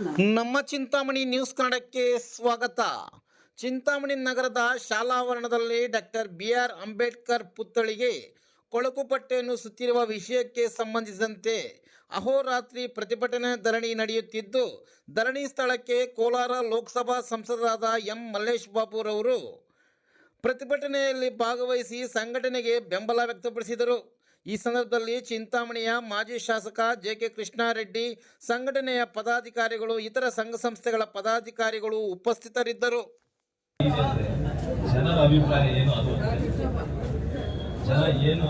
ನಮ್ಮ ಚಿಂತಾಮಣಿ ನ್ಯೂಸ್ ಕನ್ನಡಕ್ಕೆ ಸ್ವಾಗತ. ಚಿಂತಾಮಣಿ ನಗರದ ಶಾಲಾವರಣದಲ್ಲಿ ಡಾಕ್ಟರ್ ಬಿ ಆರ್ ಅಂಬೇಡ್ಕರ್ ಪುತ್ಥಳಿಗೆ ಕೊಳಕು ಪಟ್ಟೆಯನ್ನು ಸುತ್ತಿರುವ ವಿಷಯಕ್ಕೆ ಸಂಬಂಧಿಸಿದಂತೆ ಅಹೋರಾತ್ರಿ ಪ್ರತಿಭಟನೆ ಧರಣಿ ನಡೆಯುತ್ತಿದ್ದು, ಧರಣಿ ಸ್ಥಳಕ್ಕೆ ಕೋಲಾರ ಲೋಕಸಭಾ ಸಂಸದರಾದ ಎಂ. ಮಲ್ಲೇಶ್ ಬಾಬುರವರು ಪ್ರತಿಭಟನೆಯಲ್ಲಿ ಭಾಗವಹಿಸಿ ಸಂಘಟನೆಗೆ ಬೆಂಬಲ ವ್ಯಕ್ತಪಡಿಸಿದರು. ಈ ಸಂದರ್ಭದಲ್ಲಿ ಚಿಂತಾಮಣಿಯ ಮಾಜಿ ಶಾಸಕ ಜೆ ಕೆ ಕೃಷ್ಣಾರೆಡ್ಡಿ, ಸಂಘಟನೆಯ ಪದಾಧಿಕಾರಿಗಳು, ಇತರ ಸಂಘ ಸಂಸ್ಥೆಗಳ ಪದಾಧಿಕಾರಿಗಳು ಉಪಸ್ಥಿತರಿದ್ದರು. ಜನರ ಅಭಿಪ್ರಾಯ ಏನು ಅದು? ಜನ ಏನು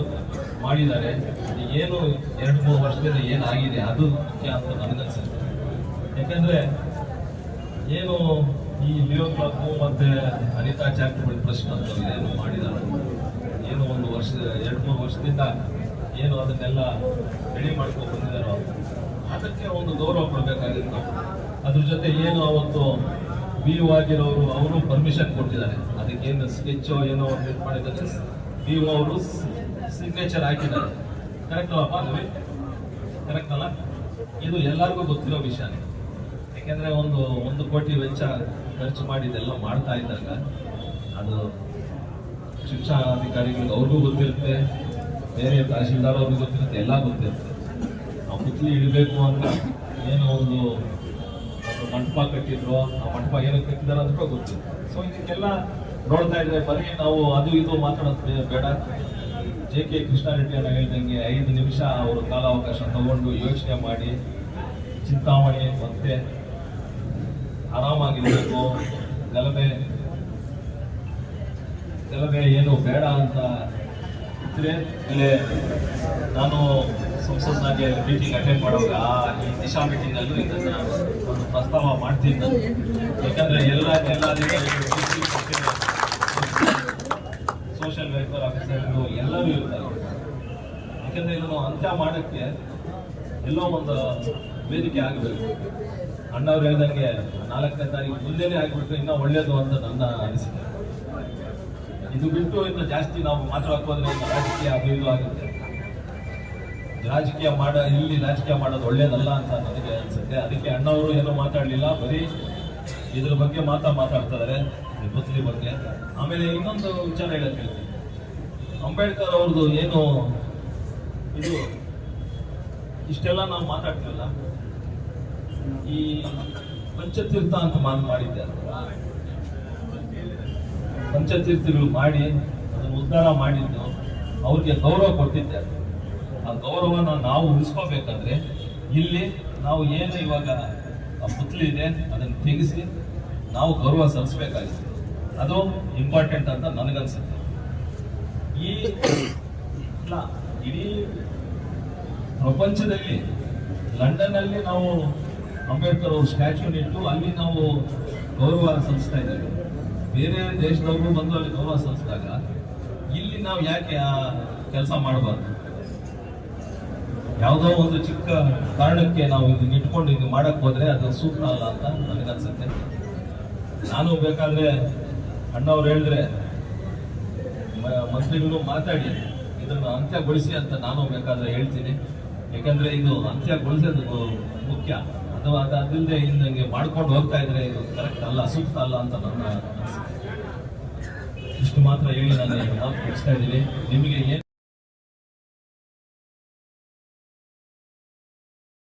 ಮಾಡಿದ್ದಾರೆ? ಏನು ಎರಡು ಮೂರು ವರ್ಷದಿಂದ ಏನಾಗಿದೆ ಅದು ಮುಖ್ಯ ಅಂತ ನನಗನ್ಸುತ್ತೆ ಯಾಕಂದ್ರೆ ಏನು ಈ ಲಿಯೋ ಕ್ಲಬ್ ಮತ್ತೆ ಅನಿತಾ ಚಾರಿಟಬಲ್ ಪ್ರಶ್ನೆ ಅಂತ ಏನು ಮಾಡಿದ್ದಾರೆ. ಏನು ಒಂದು ವರ್ಷ, ಎರಡು ಮೂರು ವರ್ಷದಿಂದ ಏನು ಅದನ್ನೆಲ್ಲ ರೆಡಿ ಮಾಡ್ಕೊಂಡು ಬಂದಿದ್ದಾರೋ ಅದಕ್ಕೆ ಒಂದು ಗೌರವ ಕೊಡಬೇಕಾಗಿತ್ತು. ಅದ್ರ ಜೊತೆ ಏನು ಅವತ್ತು ಬಿ ಯು ಆಗಿರೋರು, ಅವರು ಪರ್ಮಿಷನ್ ಕೊಟ್ಟಿದ್ದಾರೆ. ಅದಕ್ಕೇನು ಸ್ಕೆಚ್ ಏನೋ ಒಂದು ಇದು ಮಾಡಿದ್ದಾರೆ. ಬಿ ಯು ಅವರು ಸಿಗ್ನೇಚರ್ ಹಾಕಿದ್ದಾರೆ. ಕರೆಕ್ಟ್ ಅಲ್ಲಪ್ಪ ನವೀನ್ ಕರೆಕ್ಟ್ ಅಲ್ಲ? ಇದು ಎಲ್ಲರಿಗೂ ಗೊತ್ತಿರೋ ವಿಷಯನೇ ಯಾಕೆಂದ್ರೆ ಒಂದು ಒಂದು ಕೋಟಿ ವೆಚ್ಚ ಖರ್ಚು ಮಾಡಿ ಇದೆಲ್ಲ ಮಾಡ್ತಾ ಇದ್ದಾಗ ಅದು ಶಿಕ್ಷಣಾಧಿಕಾರಿಗಳಿಗೆ ಅವ್ರಿಗೂ ಗೊತ್ತಿರುತ್ತೆ. ಬೇರೆ ತಹಶೀಲ್ದಾರ್ ಅವ್ರಿಗೆ ಗೊತ್ತಿರುತ್ತೆ ಎಲ್ಲ ಗೊತ್ತಿರುತ್ತೆ. ನಾವು ಪುತ್ಲಿ ಇಡಬೇಕು ಅಂತ ಏನೋ ಒಂದು ಒಂದು ಮಂಟಪ ಕಟ್ಟಿದ್ರು, ಆ ಮಂಟಪ ಏನಕ್ಕೆ ಕಟ್ಟಿದಾರ ಅಂತ ಕೂಡ ಗೊತ್ತಿಲ್ಲ. ಸೊ ಇದಕ್ಕೆಲ್ಲ ನೋಡ್ತಾ ಇದ್ರೆ ಬರೀ ನಾವು ಅದು ಇದು ಮಾತಾಡೋದು ಬೇಡ. ಜೆ ಕೆ ಕೃಷ್ಣಾರೆಡ್ಡಿ ಅವರು ಹೇಳ್ದಂಗೆ ಐದು ನಿಮಿಷ ಅವರು ಕಾಲಾವಕಾಶ ತಗೊಂಡು ಯೋಚನೆ ಮಾಡಿ, ಚಿಂತಾಮಣಿ ಮತ್ತೆ ಆರಾಮಾಗಿರಬೇಕು. ಗಲಭೆ ಗಲಭೆ ಏನು ಬೇಡ ಅಂತ ಇದ್ರೆ ಇಲ್ಲಿ ನಾನು ಸಂಸತ್ನಾಗೆ ಮೀಟಿಂಗ್ ಅಟೆಂಡ್ ಮಾಡುವಾಗ ಆ ಈ ದಿಶಾ ಮೀಟಿಂಗ್ ಅಲ್ಲೂ ಇದನ್ನ ಒಂದು ಪ್ರಸ್ತಾವ ಮಾಡ್ತೀನಿ ಯಾಕಂದ್ರೆ ಎಲ್ಲ ಸೋಷಿಯಲ್ ವೆಲ್ಫೇರ್ ಆಫೀಸರ್ಗಳು ಎಲ್ಲರೂ ಇರ್ತಾರೆ. ಯಾಕಂದ್ರೆ ಇದನ್ನು ಅಂತ್ಯ ಮಾಡಕ್ಕೆ ಎಲ್ಲೋ ಒಂದು ವೇದಿಕೆ ಆಗಬೇಕು. ಅಣ್ಣವ್ರು ಹೇಳ್ದಂಗೆ ನಾಲ್ಕನೇ ತಾರೀಕು ಮುಂದೆನೇ ಆಗ್ಬಿಟ್ಟು ಇನ್ನೂ ಒಳ್ಳೇದು ಅಂತ ನನ್ನ ಅನಿಸಿಕೆ. ಇದು ಬಿಟ್ಟು ಇನ್ನು ಜಾಸ್ತಿ ನಾವು ಇನ್ನು ರಾಜಕೀಯ ಇದು ಆಗುತ್ತೆ. ರಾಜಕೀಯ ಮಾಡ, ಇಲ್ಲಿ ರಾಜಕೀಯ ಮಾಡೋದು ಒಳ್ಳೇದಲ್ಲ ಅಂತ ನನಗೆ ಅನ್ಸುತ್ತೆ. ಅದಕ್ಕೆ ಅಣ್ಣವರು ಏನೂ ಮಾತಾಡಲಿಲ್ಲ, ಬರೀ ಇದ್ರ ಬಗ್ಗೆ ಮಾತಾ ಮಾತಾಡ್ತಾರೆ ಪುತ್ಲಿ ಬಗ್ಗೆ ಆಮೇಲೆ ಇನ್ನೊಂದು ವಿಚಾರ ಹೇಳಕ್ಕೆ ಅಂಬೇಡ್ಕರ್ ಅವ್ರದ್ದು ಏನು, ಇದು, ಇಷ್ಟೆಲ್ಲ ನಾವು ಮಾತಾಡ್ತಿಲ್ಲ ಈ ಪಂಚತೀರ್ಥ ಅಂತ ಮಾತು ಮಾಡಿದ್ದಾರೆ ಪಂಚತೀರ್ಥಗಳು ಮಾಡಿ ಅದನ್ನು ಉದ್ಧಾರ ಮಾಡಿದ್ದು ಅವ್ರಿಗೆ ಗೌರವ ಕೊಟ್ಟಿದ್ದೆ. ಆ ಗೌರವನ ನಾವು ಉಳಿಸ್ಕೋಬೇಕಂದ್ರೆ ಇಲ್ಲಿ ನಾವು ಏನು ಇವಾಗ ಆ ಪುತ್ಲಿ ಇದೆ, ಅದನ್ನು ತೆಗೆಸಿ ನಾವು ಗೌರವ ಸಲ್ಲಿಸಬೇಕಾಗಿದೆ ಅದು ಇಂಪಾರ್ಟೆಂಟ್ ಅಂತ ನನಗನ್ಸುತ್ತೆ. ಈ ಇಡೀ ಪ್ರಪಂಚದಲ್ಲಿ ಲಂಡನ್ ಅಲ್ಲಿ ನಾವು ಅಂಬೇಡ್ಕರ್ ಅವ್ರ ಸ್ಟ್ಯಾಚ್ಯೂ ಇಟ್ಟು ಅಲ್ಲಿ ನಾವು ಗೌರವ ಸಲ್ಲಿಸ್ತಾ ಇದ್ದೇವೆ. ಬೇರೆ ದೇಶದವರು ಬಂದು ಅಲ್ಲಿ ಗೌರವ ಸಲ್ಲಿಸಿದಾಗ ಇಲ್ಲಿ ನಾವು ಯಾಕೆ ಆ ಕೆಲಸ ಮಾಡಬಾರ್ದು? ಯಾವುದೋ ಒಂದು ಚಿಕ್ಕ ಕಾರಣಕ್ಕೆ ನಾವು ಇದನ್ನ ಇಟ್ಕೊಂಡು ಇದು ಮಾಡಕ್ ಹೋದ್ರೆ ಅದು ಸೂಕ್ತ ಅಲ್ಲ ಅಂತ ನನಗನ್ಸುತ್ತೆ ನಾನು ಬೇಕಾದ್ರೆ ಅಣ್ಣವ್ರು ಹೇಳಿದ್ರೆ ಮಂತ್ರಿಗಳು ಮಾತಾಡಿ, ಇದನ್ನು ಅಂತ್ಯಗೊಳಿಸಿ ಅಂತ ನಾನು ಬೇಕಾದ್ರೆ ಹೇಳ್ತೀನಿ. ಯಾಕಂದ್ರೆ ಇದು ಅಂತ್ಯಗೊಳಿಸೋದು ಮುಖ್ಯ. ಅಥವಾ ಅದಲ್ಲದೆ ಇಲ್ಲದಂಗೆ ಮಾಡ್ಕೊಂಡು ಹೋಗ್ತಾ ಇದ್ರೆ ಇದು ಕರೆಕ್ಟ್ ಅಲ್ಲ, ಸೂಕ್ತ ಅಲ್ಲ ಅಂತ ನನ್ನ ಇಷ್ಟು ಮಾತ್ರ ಹೇಳಿ ನಾನು ಮಾತು ಮುಗಿಸ್ತಾ ಇದ್ದೀನಿ. ನಿಮಗೆ